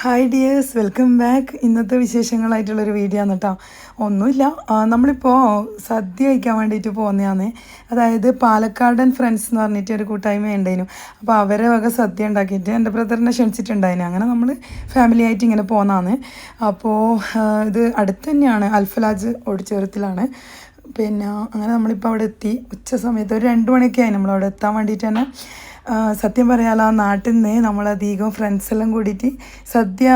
Hi dears welcome back ഇന്നത്തെ വിശേഷങ്ങളായിട്ടുള്ളൊരു video ആണ് കേട്ടോ ഒന്നുമില്ല. നമ്മളിപ്പോൾ സദ്യ കഴിക്കാൻ വേണ്ടിയിട്ട് പോകുന്നതാണ് അതായത് പാലക്കാടൻ ഫ്രണ്ട്സ് എന്ന് പറഞ്ഞിട്ട് ഒരു കൂട്ടായ്മ ഉണ്ടായിരുന്നു. അപ്പോൾ അവരെ വക സദ്യ ഉണ്ടാക്കിയിട്ട് എന്റെ ബ്രദറിനെ ക്ഷണിച്ചിട്ടുണ്ടായിരുന്നു. അങ്ങനെ നമ്മൾ ഫാമിലി ആയിട്ട് ഇങ്ങനെ പോകുന്നതാണ് അപ്പോൾ ഇത് അടുത്ത് തന്നെയാണ് അൽഫലാജ് ഓഡിറ്റോറിയത്തിലാണ്. പിന്നെ അങ്ങനെ നമ്മളിപ്പോൾ അവിടെ എത്തി. ഉച്ച സമയത്ത് ഒരു രണ്ട് മണിയൊക്കെ ആയി നമ്മളവിടെ എത്താൻ വേണ്ടിയിട്ട് തന്നെ. സത്യം പറയാലോ നാട്ടിൽ നിന്ന് നമ്മളധികം ഫ്രണ്ട്സ് എല്ലാം കൂടിയിട്ട് സദ്യ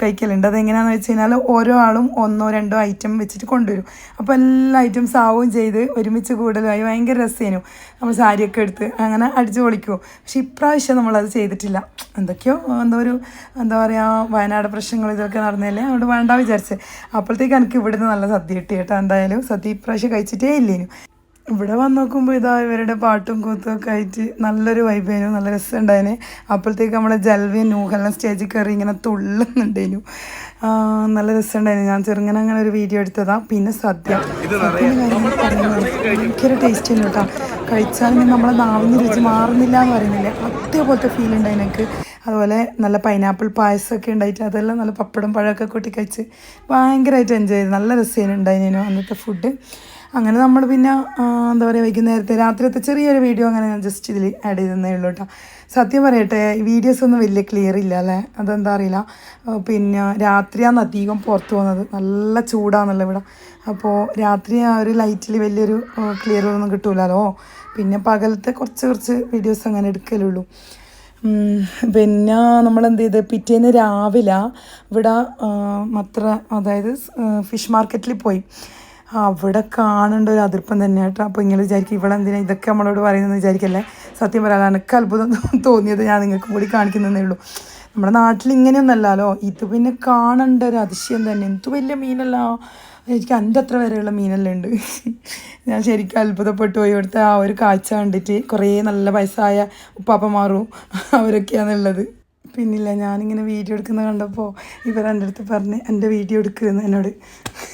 കഴിക്കലുണ്ട്. അതെങ്ങനെയാണെന്ന് വെച്ച് കഴിഞ്ഞാൽ ഓരോ ആളും ഒന്നോ രണ്ടോ ഐറ്റം വെച്ചിട്ട് കൊണ്ടുവരും. അപ്പോൾ എല്ലാ ഐറ്റംസ് ആവും ചെയ്ത് ഒരുമിച്ച് കൂടുതലായി ഭയങ്കര രസേനു. നമ്മൾ സാരിയൊക്കെ എടുത്ത് അങ്ങനെ അടിച്ചു പൊളിക്കും. പക്ഷേ ഇപ്രാവശ്യം നമ്മളത് ചെയ്തിട്ടില്ല. എന്തൊക്കെയോ എന്താ ഒരു എന്താ പറയുക വയനാട് പ്രശ്നങ്ങൾ ഇതൊക്കെ നടന്നതല്ലേ അതുകൊണ്ട് വേണ്ട വിചാരിച്ചത് അപ്പോഴത്തേക്ക് എനിക്ക് ഇവിടുന്ന് നല്ല സദ്യ കിട്ടി കേട്ടോ. എന്തായാലും സദ്യ ഇപ്രാവശ്യം കഴിച്ചിട്ടേ ഇല്ലേനു. ഇവിടെ വന്ന് നോക്കുമ്പോൾ ഇതാ ഇവരുടെ പാട്ടും കൂത്തും ഒക്കെ ആയിട്ട് നല്ലൊരു വൈബായിരുന്നു നല്ല രസമുണ്ടായിന്. അപ്പോഴത്തേക്ക് നമ്മുടെ ജൽവി നൂഹെല്ലാം സ്റ്റേജിൽ കയറി ഇങ്ങനെ തുള്ളുന്നുണ്ടേനു. ആ, നല്ല രസമുണ്ടായിരുന്നു ഞാൻ ചെറുങ്ങനെ അങ്ങനെ ഒരു വീഡിയോ എടുത്തതാ. പിന്നെ സദ്യ. ഭയങ്കര ടേസ്റ്റ് ഉണ്ട് കേട്ടോ. കഴിച്ചാലും നമ്മളെ നാവിന് രുചി മാറുന്നില്ല എന്ന് പറയുന്നില്ലേ? അതേപോലത്തെ ഫീൽ ഉണ്ടായി എനിക്ക്. അതുപോലെ നല്ല പൈനാപ്പിൾ പായസമൊക്കെ ഉണ്ടായിട്ട് അതെല്ലാം നല്ല പപ്പടം പഴമൊക്കെ കൂട്ടി കഴിച്ച് ഭയങ്കരമായിട്ട് എൻജോയ് ചെയ്തു നല്ല രസമാണ് ഉണ്ടായിരുന്നു അന്നത്തെ ഫുഡ് അങ്ങനെ നമ്മൾ പിന്നെ എന്താ പറയുക വൈകുന്നേരത്തെ രാത്രിയത്തെ ചെറിയൊരു വീഡിയോ അങ്ങനെ ഞാൻ ജസ്റ്റ് ഇതിൽ ആഡ് ചെയ്തേ ഉള്ളൂ കേട്ടോ സത്യം പറയട്ടെ വീഡിയോസ് ഒന്നും വലിയ ക്ലിയർ ഇല്ല അല്ലേ? അതെന്താ അറിയില്ല. പിന്നെ രാത്രിയാണ് അധികം പുറത്തു പോകുന്നത്. നല്ല ചൂടാണല്ലോ ഇവിടെ. അപ്പോൾ രാത്രി ആ ഒരു ലൈറ്റിൽ വലിയൊരു ക്ലിയർ ഒന്നും കിട്ടൂലല്ലോ. പിന്നെ പകലത്തെ കുറച്ച് കുറച്ച് വീഡിയോസ് അങ്ങനെ എടുക്കലുള്ളൂ. പിന്നെ നമ്മൾ എന്ത് ചെയ്ത്? പിറ്റേന്ന് രാവിലെ ഇവിടെ മത്ര അതായത് ഫിഷ് മാർക്കറ്റിൽ പോയി. അവിടെ കാണേണ്ട ഒരു അതിർപ്പം തന്നെ കേട്ടോ അപ്പോൾ ഇങ്ങനെ വിചാരിക്കും എന്തിനാ ഇതൊക്കെ നമ്മളോട് പറയുന്നത് വിചാരിക്കല്ലേ? സത്യം പറയാൻ എനിക്ക് അത്ഭുതം തോന്നിയത് ഞാൻ നിങ്ങൾക്ക് കൂടി കാണിക്കുന്നതേ ഉള്ളൂ. നമ്മുടെ നാട്ടിൽ ഇങ്ങനെയൊന്നല്ലല്ലോ. ഇത് പിന്നെ കാണേണ്ട ഒരു അതിശയം തന്നെ. എന്ത് വലിയ മീനല്ല? എനിക്ക് എന്റെ അത്ര വരെയുള്ള മീനെല്ലാം ഉണ്ട്. ഞാൻ ശരിക്കും അത്ഭുതപ്പെട്ടു പോയി. ഇവിടുത്തെ ആ ഒരു കാഴ്ച കണ്ടിട്ട് കുറേ നല്ല വയസ്സായ ഉപ്പാപ്പമാറും അവരൊക്കെയാണുള്ളത്. പിന്നില്ല ഞാനിങ്ങനെ വീഡിയോ എടുക്കുന്നത് കണ്ടപ്പോൾ ഇവർ എൻ്റെ അടുത്ത് പറഞ്ഞ് എൻ്റെ വീഡിയോ എടുക്കുമെന്ന് എന്നോട്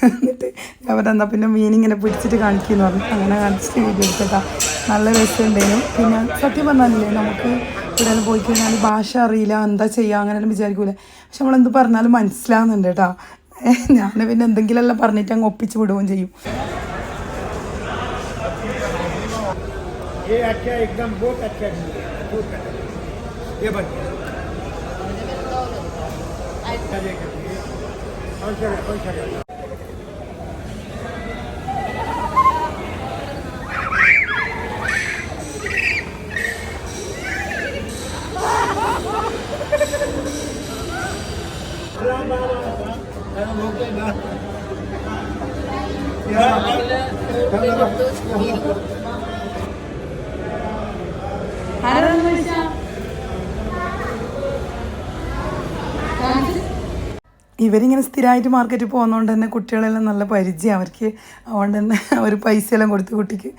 എന്നിട്ട് അവരെന്താ പിന്നെ മീനിങ്ങനെ പിടിച്ചിട്ട് കാണിക്കുമെന്ന് പറഞ്ഞു അങ്ങനെ കാണിച്ചിട്ട് വീഡിയോ എടുത്തതാ നല്ല രസമുണ്ടേനു പിന്നെ സത്യം പറഞ്ഞാലില്ലേ നമുക്ക് ഇവിടെ പോയി കഴിഞ്ഞാൽ ഭാഷ അറിയില്ല എന്താ ചെയ്യുക അങ്ങനെയെല്ലാം വിചാരിക്കൂലേ പക്ഷെ നമ്മളെന്ത് പറഞ്ഞാലും മനസ്സിലാവുന്നുണ്ട് കേട്ടോ ഞാൻ പിന്നെ എന്തെങ്കിലുമെല്ലാം പറഞ്ഞിട്ട് അങ്ങ് ഒപ്പിച്ച് വിടുകയും ചെയ്യും ये अच्छा एकदम बहुत अच्छा है बहुत अच्छा ये बन 안 차려, 안 차려. ഇവരിങ്ങനെ സ്ഥിരമായിട്ട് മാർക്കറ്റിൽ പോകുന്നതുകൊണ്ട് തന്നെ കുട്ടികളെല്ലാം നല്ല പരിചയം. അവർക്ക് അതുകൊണ്ട് തന്നെ അവർ പൈസ എല്ലാം കൊടുത്ത് കുട്ടിക്ക്.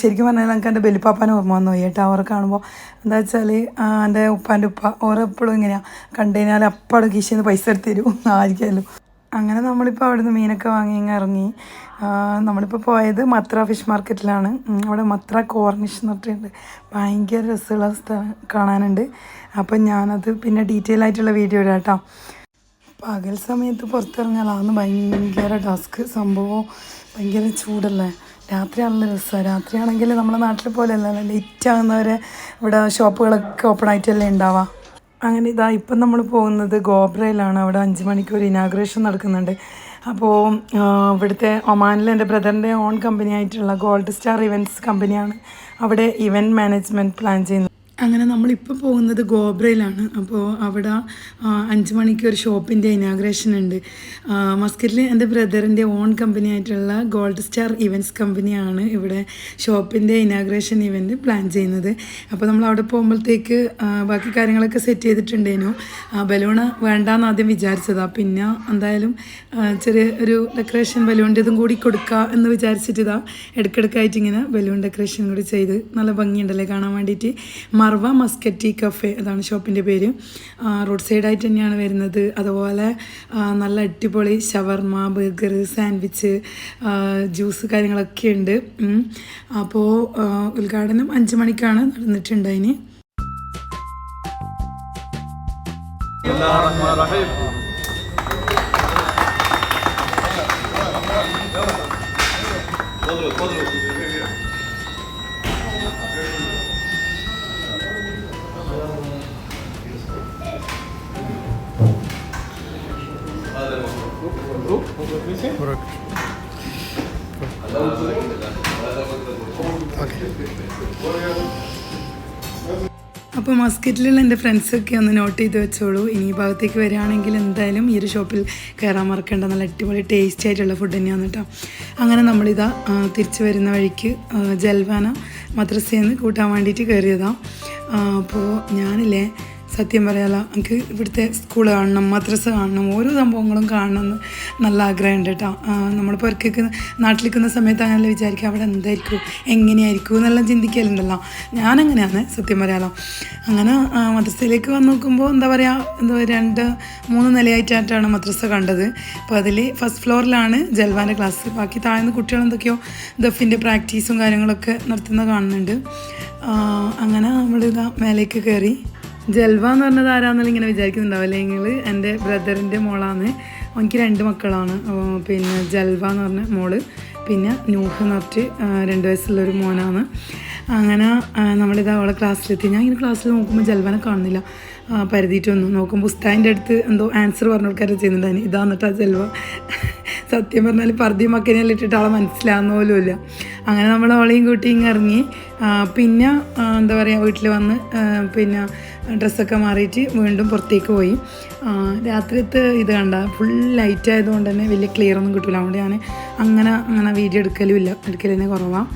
ശരിക്കും പറഞ്ഞാൽ എനിക്ക് എന്റെ ബലിപ്പാപ്പാനെ ഓർമ്മ വന്നു. കേട്ടോ അവരെ കാണുമ്പോൾ എന്താ വെച്ചാൽ എന്റെ ഉപ്പാന്റെ ഉപ്പ ഓരെപ്പോഴും ഇങ്ങനെയാണ് കണ്ടുകഴിഞ്ഞാൽ അപ്പാടെ നിന്ന് പൈസ എടുത്ത് തരും. ആയിരിക്കാമല്ലോ. അങ്ങനെ നമ്മളിപ്പോൾ അവിടുന്ന് മീനൊക്കെ വാങ്ങി ഇങ്ങ് ഇറങ്ങി. നമ്മളിപ്പോൾ പോയത് മത്ര ഫിഷ് മാർക്കറ്റിലാണ്. അവിടെ മത്ര കോർണിഷ് എന്ന് പറഞ്ഞിട്ടുണ്ട്. ഭയങ്കര രസമുള്ള സ്ഥലം കാണാനുണ്ട്. അപ്പം ഞാനത് പിന്നെ ഡീറ്റെയിൽ ആയിട്ടുള്ള വീഡിയോ ഇടാം കേട്ടോ. പകൽ സമയത്ത് പുറത്തിറങ്ങാനാണ് ഭയങ്കര ടാസ്ക്. സംഭവം ഭയങ്കര ചൂടല്ലേ? രാത്രിയാണല്ലോ രസം. രാത്രിയാണെങ്കിൽ നമ്മുടെ നാട്ടിൽ പോലെ അല്ലല്ലോ ലേറ്റ് ആകുന്നവരെ ഇവിടെ ഷോപ്പുകളൊക്കെ ഓപ്പൺ ആയിട്ടല്ലേ ഉണ്ടാവുക. അങ്ങനെ ഇതാ ഇപ്പം നമ്മൾ പോകുന്നത് ഗോബ്രയിലാണ്. അവിടെ അഞ്ച് മണിക്ക് ഒരു ഇനാഗ്രേഷൻ നടക്കുന്നുണ്ട്. അപ്പോൾ ഇവിടുത്തെ ഒമാനിലെ എന്റെ ബ്രദറിന്റെ ഓൺ കമ്പനി ആയിട്ടുള്ള ഗോൾഡ് സ്റ്റാർ ഇവന്റ്സ് കമ്പനിയാണ് അവിടെ ഇവന്റ് മാനേജ്മെന്റ് പ്ലാൻ ചെയ്യുന്നത് അങ്ങനെ നമ്മളിപ്പോൾ പോകുന്നത് ഗോബ്രയിലാണ്. അപ്പോൾ അവിടെ അഞ്ച് മണിക്ക് ഒരു ഷോപ്പിന്റെ ഇനാഗ്രേഷൻ ഉണ്ട്. മസ്കറ്റിൽ എന്റെ ബ്രദറിന്റെ ഓൺ കമ്പനി ആയിട്ടുള്ള ഗോൾഡ് സ്റ്റാർ ഇവന്റ്സ് കമ്പനിയാണ് ഇവിടെ ഷോപ്പിന്റെ ഇനാഗ്രേഷൻ ഇവന്റ് പ്ലാൻ ചെയ്യുന്നത്. അപ്പോൾ നമ്മൾ അവിടെ പോകുമ്പോഴത്തേക്ക് ബാക്കി കാര്യങ്ങളൊക്കെ സെറ്റ് ചെയ്തിട്ടുണ്ടേനു. ബലൂണ് വേണ്ടാന്ന് ആദ്യം വിചാരിച്ചതാണ് പിന്നെ എന്തായാലും ചെറിയ ഒരു ഡെക്കറേഷൻ ബലൂണിന്റെ ഇതും കൂടി കൊടുക്കുക എന്ന് വിചാരിച്ചിട്ട് ഇതാ ഇടയ്ക്കിടയ്ക്കായിട്ട് ഇങ്ങനെ ബലൂൺ ഡെക്കറേഷൻ കൂടി ചെയ്ത് നല്ല ഭംഗിയുണ്ടല്ലേ കാണാൻ വേണ്ടിയിട്ട്. മർവ മസ്കറ്റി കഫേ അതാണ് ഷോപ്പിന്റെ പേര്. റോഡ് സൈഡായിട്ട് തന്നെയാണ് വരുന്നത്. അതുപോലെ നല്ല അടിപൊളി ഷവർമ ബർഗർ സാൻഡ്വിച്ച് ജ്യൂസ് കാര്യങ്ങളൊക്കെ ഉണ്ട്. അപ്പോൾ ഉദ്ഘാടനം അഞ്ച് മണിക്കാണ് നടന്നിട്ടുണ്ടായിന് Подруг, подруг. അപ്പോൾ മസ്കറ്റിലുള്ള എന്റെ ഫ്രണ്ട്സൊക്കെ ഒന്ന് നോട്ട് ചെയ്ത് വെച്ചോളൂ. ഇനി ഈ ഭാഗത്തേക്ക് വരികയാണെങ്കിൽ എന്തായാലും ഈ ഒരു ഷോപ്പിൽ കയറാൻ മറക്കേണ്ട. നല്ല അടിപൊളി ടേസ്റ്റി ആയിട്ടുള്ള ഫുഡ് തന്നെയാണ് കേട്ടോ. അങ്ങനെ നമ്മളിതാ തിരിച്ചു വരുന്ന വഴിക്ക് ജൽവാന മദ്രസയിൽ നിന്ന് കൂട്ടാൻ വേണ്ടിയിട്ട് കയറിയതാണ് അപ്പോൾ ഞാനില്ലേ സത്യം പറയാലോ എനിക്ക് ഇവിടുത്തെ സ്കൂൾ കാണണം മദ്രസ കാണണം ഓരോ സംഭവങ്ങളും കാണണം എന്ന് നല്ല ആഗ്രഹമുണ്ട് കേട്ടോ. നമ്മളിപ്പോൾ ഒരിക്കൽ നാട്ടിലിരിക്കുന്ന സമയത്ത് അങ്ങനെ വിചാരിക്കുക അവിടെ എന്തായിരിക്കും എങ്ങനെയായിരിക്കും എന്നെല്ലാം ചിന്തിക്കലുണ്ടല്ലോ. ഞാനങ്ങനെയാണ് സത്യം പറയാലോ. അങ്ങനെ മദ്രസയിലേക്ക് വന്ന് നോക്കുമ്പോൾ എന്താ പറയുക എന്താ പറയുക രണ്ട് മൂന്ന് നിലയായിട്ടായിട്ടാണ് മദ്രസ കണ്ടത്. അപ്പോൾ അതിൽ ഫസ്റ്റ് ഫ്ലോറിലാണ് ജൽവാന്റെ ക്ലാസ് ബാക്കി താഴ്ന്ന കുട്ടികൾ എന്തൊക്കെയോ ദഫിന്റെ പ്രാക്ടീസും കാര്യങ്ങളൊക്കെ നടത്തുന്ന കാണുന്നുണ്ട്. അങ്ങനെ അങ്ങനെ നമ്മളിതാ മേലേക്ക് കയറി. ജൽവ എന്ന് പറഞ്ഞത് ആരാന്നുള്ള ഇങ്ങനെ വിചാരിക്കുന്നുണ്ടാവും. അല്ലെങ്കിൽ എന്റെ ബ്രദറിന്റെ മോളാണ് എനിക്ക് രണ്ട് മക്കളാണ്. പിന്നെ ജൽവ എന്ന് പറഞ്ഞ മോൾ പിന്നെ നൂഹ് എന്ന് പറഞ്ഞിട്ട് രണ്ട് വയസ്സുള്ളൊരു മോനാണ്. അങ്ങനെ നമ്മളിത് അവളെ ക്ലാസ്സിലെത്തി. ഞാൻ ഇങ്ങനെ ക്ലാസ്സിൽ നോക്കുമ്പോൾ ജൽവനെ കാണുന്നില്ല. പരുതിയിട്ടൊന്നും നോക്കുമ്പോൾ പുസ്തകന്റെ അടുത്ത് എന്തോ ആൻസർ പറഞ്ഞു കൊടുക്കാറ് ചെയ്യുന്നുണ്ടായിരുന്നു ഇതാ ആ ജൽവ. സത്യം പറഞ്ഞാൽ പർദ്ദയും മക്കനെല്ലാം ഇട്ടിട്ട് ആളെ മനസ്സിലാകുന്ന പോലും ഇല്ല. അങ്ങനെ നമ്മൾ അവളെയും കൂട്ടി ഇങ്ങ് ഇറങ്ങി. പിന്നെ എന്താ പറയുക വീട്ടിൽ വന്ന് പിന്നെ ഡ്രസ്സൊക്കെ മാറിയിട്ട് വീണ്ടും പുറത്തേക്ക് പോയി. രാത്രിയത്തെ ഇത് കണ്ട ഫുൾ ലൈറ്റ് ആയതുകൊണ്ട് തന്നെ വലിയ ക്ലിയർ ഒന്നും കിട്ടില്ല അതുകൊണ്ട് ഞാൻ അങ്ങനെ അങ്ങനെ വീഡിയോ എടുക്കലും ഇല്ല. എടുക്കൽ തന്നെ കുറവാണ്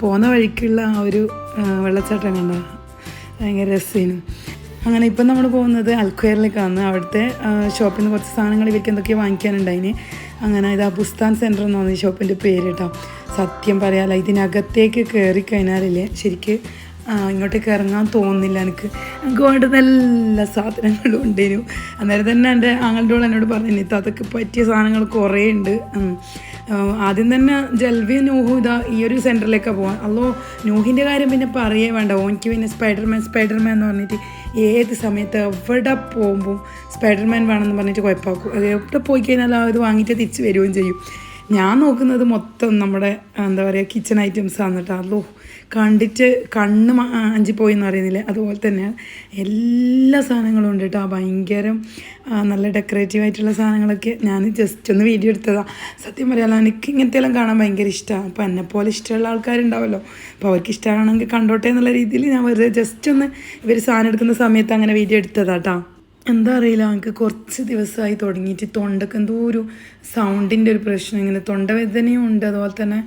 പോകുന്ന വഴിക്കുള്ള ആ ഒരു വെള്ളച്ചാട്ടം കണ്ട? ഭയങ്കര രസേനും. അങ്ങനെ ഇപ്പം നമ്മൾ പോകുന്നത് അൽക്വയറിലേക്കാണ് അവിടുത്തെ ഷോപ്പിൽ നിന്ന് കുറച്ച് സാധനങ്ങൾ ഇവർക്ക് എന്തൊക്കെയോ വാങ്ങിക്കാനുണ്ടായിന്. അങ്ങനെ ഇത് ആ പുസ്താൻ സെന്റർ എന്നാണ് ഈ ഷോപ്പിന്റെ പേര് കേട്ടോ. സത്യം പറയാമല്ലോ ഇതിനകത്തേക്ക് കയറി കഴിഞ്ഞാലില്ലേ ശരിക്ക് ഇങ്ങോട്ടേക്ക് ഇറങ്ങാൻ തോന്നുന്നില്ല എനിക്ക്. എനിക്ക് വേണ്ട നല്ല സാധനങ്ങളും ഉണ്ടേനു അന്നേരം തന്നെ എന്റെ ആങ്ങളുടെ എന്നോട് പറഞ്ഞു അതൊക്കെ പറ്റിയ സാധനങ്ങൾ കുറേ ഉണ്ട്. ആദ്യം തന്നെ ജൽവി നൂഹു ഇതാ ഈ ഒരു സെന്ററിലേക്കാണ് പോകാൻ അല്ലോ നൂഹിന്റെ കാര്യം പിന്നെ പറയേ വേണ്ട. ഓനിക്ക് പിന്നെ സ്പൈഡർമാൻ സ്പൈഡർമാൻ എന്ന് പറഞ്ഞിട്ട് ഏത് സമയത്ത് എവിടെ പോകുമ്പോൾ സ്പൈഡർമാൻ വേണമെന്ന് പറഞ്ഞിട്ട് കുഴപ്പമാക്കും അത് എവിടെ പോയി കഴിഞ്ഞാൽ ഇത് വാങ്ങിയിട്ട് തിരിച്ച് വരികയും ചെയ്യും. ഞാൻ നോക്കുന്നത് മൊത്തം നമ്മുടെ എന്താ പറയുക കിച്ചൺ ഐറ്റംസ് ആണ് കേട്ടോ അല്ലോ കണ്ടിട്ട് കണ്ണ് അഞ്ചി പോയി എന്ന് അറിയുന്നില്ല അതുപോലെ തന്നെയാണ്. എല്ലാ സാധനങ്ങളും ഉണ്ട് കേട്ടോ. ഭയങ്കര നല്ല ഡെക്കറേറ്റീവ് ആയിട്ടുള്ള സാധനങ്ങളൊക്കെ ഞാൻ ജസ്റ്റ് ഒന്ന് വീഡിയോ എടുത്തതാണ് സത്യം പറയാമല്ലോ എനിക്ക് ഇങ്ങനത്തെ എല്ലാം കാണാൻ ഭയങ്കര ഇഷ്ടമാണ് അപ്പോൾ എന്നെപ്പോലെ ഇഷ്ടമുള്ള ആൾക്കാരുണ്ടാവല്ലോ. അപ്പോൾ അവർക്ക് ഇഷ്ടമാണെങ്കിൽ കണ്ടോട്ടെ എന്നുള്ള രീതിയിൽ ഞാൻ വെറുതെ ജസ്റ്റ് ഒന്ന് ഇവർ സാധനം എടുക്കുന്ന സമയത്ത് അങ്ങനെ വീഡിയോ എടുത്തതാട്ടോ എന്താ അറിയില്ല എനിക്ക് കുറച്ച് ദിവസമായി തുടങ്ങിയിട്ട് തൊണ്ടക്ക് എന്തോ ഒരു സൗണ്ടിന്റെ ഒരു പ്രശ്നം ഇങ്ങനെ തൊണ്ടവേദനയും ഉണ്ട്. അതുപോലെ തന്നെ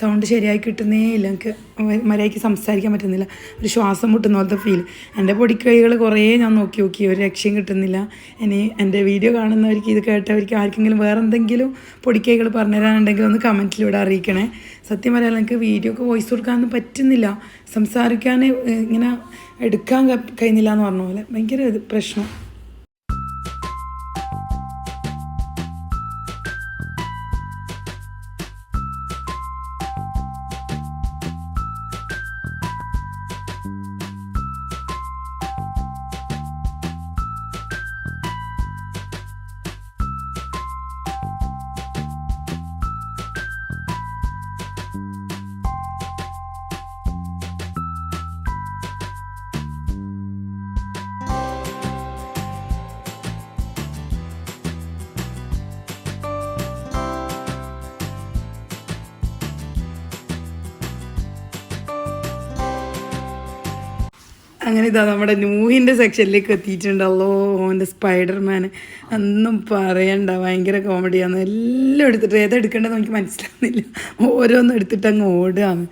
സൗണ്ട് ശരിയായി കിട്ടുന്നേ ഇല്ല. എനിക്ക് മര്യാദയ്ക്ക് സംസാരിക്കാൻ പറ്റുന്നില്ല. ഒരു ശ്വാസം മുട്ടുന്ന പോലത്തെ ഫീൽ എന്റെ പൊടിക്കൈകൾ കുറേ ഞാൻ നോക്കി നോക്കി. ഒരു രക്ഷയും കിട്ടുന്നില്ല. ഇനി എന്റെ വീഡിയോ കാണുന്നവർക്ക് ഇത് കേട്ടവർക്ക് ആർക്കെങ്കിലും വേറെ എന്തെങ്കിലും പൊടിക്കൈകൾ പറഞ്ഞുതരാനുണ്ടെങ്കിൽ ഒന്ന് കമന്റിലൂടെ അറിയിക്കണേ. സത്യം പറയാൻ എനിക്ക് വീഡിയോ ഒക്കെ വോയിസ് കൊടുക്കാനൊന്നും പറ്റുന്നില്ല. സംസാരിക്കാൻ ഇങ്ങനെ എടുക്കാൻ കഴിയുന്നില്ല എന്ന് പറഞ്ഞ പോലെ. ഭയങ്കര പ്രശ്നം. അങ്ങനെ ഇതാ നമ്മുടെ നൂഹിന്റെ സെക്ഷനിലേക്ക് എത്തിയിട്ടുണ്ടല്ലോ ഓന്റെ സ്പൈഡർമാൻ ഒന്നും പറയണ്ട ഭയങ്കര കോമഡിയാണ് എല്ലാം എടുത്തിട്ട് ഏതെടുക്കേണ്ടതെന്ന് എനിക്ക് മനസ്സിലാവുന്നില്ല. ഓരോന്നും എടുത്തിട്ട് അങ്ങ് ഓടുകയാണ്.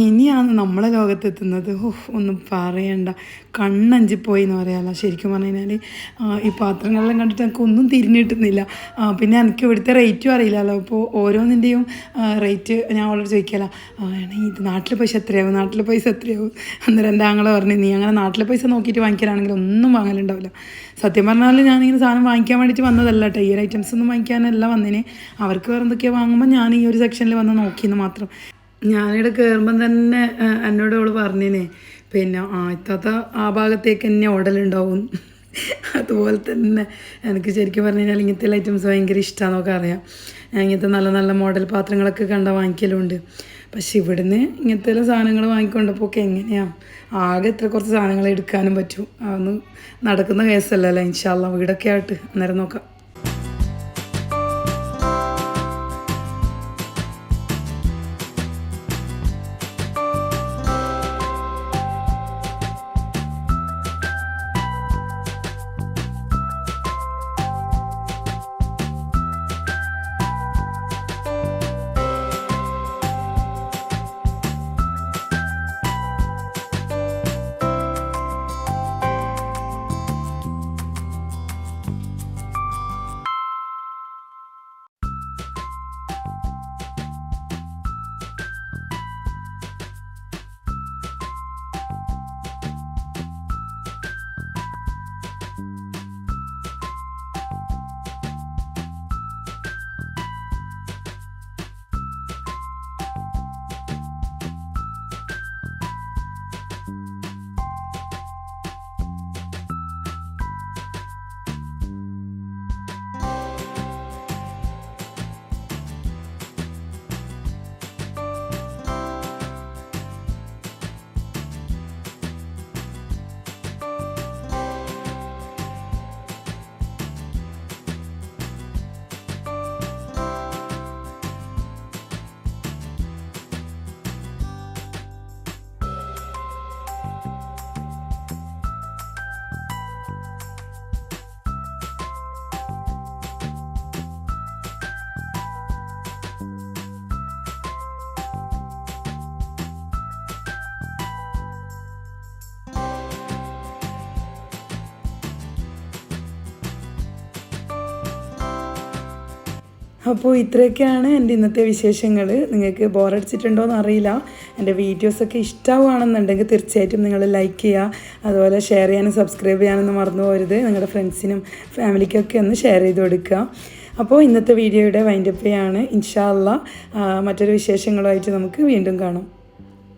ഇനിയാണ് നമ്മളെ ലോകത്തെത്തുന്നത്. ഓഹ് ഒന്നും പറയണ്ട. കണ്ണഞ്ചി പോയി എന്ന് പറയാമല്ലോ ശരിക്കും പറഞ്ഞു കഴിഞ്ഞാൽ ഈ പാത്രങ്ങളെല്ലാം കണ്ടിട്ട് എനിക്ക് ഒന്നും തിരിഞ്ഞിട്ടുന്നില്ല പിന്നെ എനിക്ക് ഇവിടുത്തെ റേറ്റും അറിയില്ലല്ലോ. അപ്പോൾ ഓരോന്നിന്റെയും റേറ്റ് ഞാൻ അവളോട് ചോദിക്കല. ഇത് നാട്ടിലെ പൈസ എത്രയാവും? നാട്ടിലെ പൈസ എത്രയാവും? അന്നേരം എന്റെ ആങ്ങളെ പറഞ്ഞു നീ അങ്ങനെ നാട്ടിലെ പൈസ നോക്കിയിട്ട് വാങ്ങിക്കലാണെങ്കിൽ ഒന്നും വാങ്ങലുണ്ടാവില്ല. സത്യം പറഞ്ഞാൽ ഞാനിങ്ങനെ സാധനം വാങ്ങിക്കാൻ വേണ്ടിയിട്ട് വന്നതല്ല ഒരു ഐറ്റംസ് ഒന്നും വാങ്ങിക്കാനല്ല വന്നതിന് അവർക്ക് വേറെ എന്തൊക്കെയാണ് വാങ്ങുമ്പോൾ ഞാൻ ഈ ഒരു സെക്ഷനിൽ വന്ന് നോക്കിയെന്ന് മാത്രം. ഞാനിവിടെ കയറുമ്പം തന്നെ എന്നോട് അവൾ പറഞ്ഞേനെ പിന്നെ ആ ഇത്താത്ത ആ ഭാഗത്തേക്ക് തന്നെ ഓടലുണ്ടാവും. അതുപോലെ തന്നെ എനിക്ക് ശരിക്കും പറഞ്ഞു കഴിഞ്ഞാൽ ഇങ്ങനത്തെ ഐറ്റംസ് ഭയങ്കര ഇഷ്ടമാണെന്നൊക്കെ അറിയാം. ഇങ്ങനത്തെ നല്ല നല്ല മോഡൽ പാത്രങ്ങളൊക്കെ കണ്ട വാങ്ങിക്കലുണ്ട്. പക്ഷെ ഇവിടുന്ന് ഇങ്ങനത്തെ സാധനങ്ങൾ വാങ്ങിക്കൊണ്ടപ്പോൾ ഒക്കെ എങ്ങനെയാണ് ആകെ ഇത്ര കുറച്ച് സാധനങ്ങൾ എടുക്കാനും പറ്റും. അതൊന്നും നടക്കുന്ന കേസല്ലല്ലോ ഇൻഷാല്ല വീടൊക്കെ ആയിട്ട് അന്നേരം നോക്കാം. അപ്പോൾ ഇത്രയൊക്കെയാണ് എന്റെ ഇന്നത്തെ വിശേഷങ്ങൾ നിങ്ങൾക്ക് ബോറടിച്ചിട്ടുണ്ടോയെന്ന് അറിയില്ല. എന്റെ വീഡിയോസൊക്കെ ഇഷ്ടമാണെന്നുണ്ടെങ്കിൽ തീർച്ചയായിട്ടും നിങ്ങൾ ലൈക്ക് ചെയ്യുക. അതുപോലെ ഷെയർ ചെയ്യാനും സബ്സ്ക്രൈബ് ചെയ്യാനൊന്നും മറന്നു പോരുത് നിങ്ങളുടെ ഫ്രണ്ട്സിനും ഫാമിലിക്കൊക്കെ ഒന്ന് ഷെയർ ചെയ്ത് കൊടുക്കുക. അപ്പോൾ ഇന്നത്തെ വീഡിയോയുടെ വൈൻഡപ്പ് ചെയ്യാണ്. ഇൻഷാല്ല മറ്റൊരു വിശേഷങ്ങളുമായിട്ട് നമുക്ക് വീണ്ടും കാണാം.